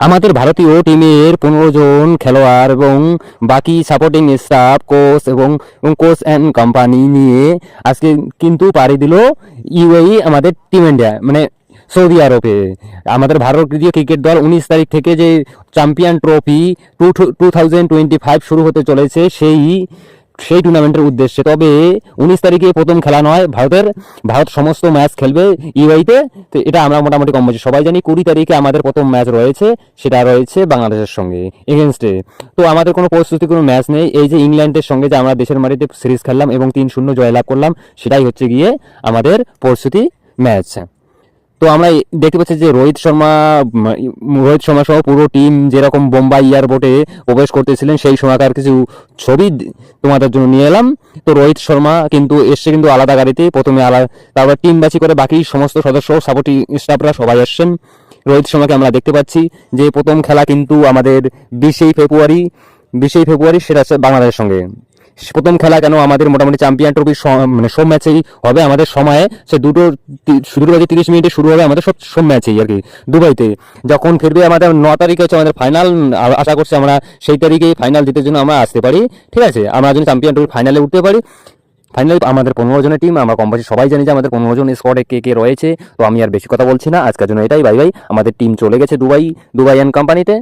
আমাদের ভারতীয় টিমের পনেরো জন খেলোয়াড় এবং বাকি সাপোর্টিং স্টাফ কোচ এবং কোচ অ্যান্ড কোম্পানি নিয়ে আজকে কিন্তু পাড়ি দিল ইউএই আমাদের টিম ইন্ডিয়া মানে সৌদি আরবে। আমাদের ভারতীয় ক্রিকেট দল উনিশ তারিখ থেকে যে champion trophy two two thousand twenty five শুরু হতে চলেছে, সেই সেই টুর্নামেন্টের উদ্দেশ্যে। তবে উনিশ তারিখে প্রথম খেলা নয়, ভারতের। ভারত সমস্ত ম্যাচ খেলবে ইউআইতে তো এটা আমরা মোটামুটি কম বলছি সবাই জানি। কুড়ি তারিখে আমাদের প্রথম ম্যাচ রয়েছে, সেটা রয়েছে বাংলাদেশের সঙ্গে এগেনস্টে তো আমাদের কোনো প্রস্তুতি, কোনো ম্যাচ নেই। এই যে ইংল্যান্ডের সঙ্গে যে আমরা দেশের মাটিতে সিরিজ খেললাম এবং তিন শূন্য জয়লাভ করলাম, সেটাই হচ্ছে গিয়ে আমাদের প্রস্তুতি ম্যাচ তো আমরা দেখতে পাচ্ছি যে রোহিত শর্মা রোহিত শর্মা সহ পুরো টিম যেরকম বোম্বাই এয়ারপোর্টে প্রবেশ করতেছিলেন, সেই সময়কার কিছু ছবি তোমাদের জন্য নিয়ে এলাম। তো রোহিত শর্মা কিন্তু এসছে কিন্তু আলাদা গাড়িতে, প্রথমে আলাদা তারপর টিম বাছি করে বাকি সমস্ত সদস্য সাপোর্টিং স্টাফরা সবাই আসছেন। রোহিত শর্মাকে আমরা দেখতে পাচ্ছি যে প্রথম খেলা কিন্তু আমাদের বিশেই ফেব্রুয়ারি বিশেই ফেব্রুয়ারি, সেটা হচ্ছে বাংলাদেশের সঙ্গে। প্রথম খেলা কেন আমাদের মোটামুটি চ্যাম্পিয়ন ট্রফি মানে সব ম্যাচেই হবে আমাদের সময়ে, সে দুটো দুটো বাজে তিরিশ মিনিটে শুরু হবে আমাদের সব সব ম্যাচেই আর কি, দুবাইতে। যখন ফিরবে আমাদের ন তারিখে হচ্ছে আমাদের ফাইনাল আশা করছি আমরা সেই তারিখে ফাইনাল জিতের জন্য আমরা আসতে পারি, ঠিক আছে? আমরা যদি চ্যাম্পিয়ন ট্রফি ফাইনালে উঠতে পারি ফাইনালি আমাদের পনেরো জনের টিম আমরা কম বেশি সবাই জানি যে আমাদের পনেরো জন স্কোয়াডে কে কে রয়েছে, তো আমি আর বেশি কথা বলছি না, আজকের জন্য এটাই বাই বাই আমাদের টিম চলে গেছে দুবাই দুবাই অ্যান্ড কোম্পানিতে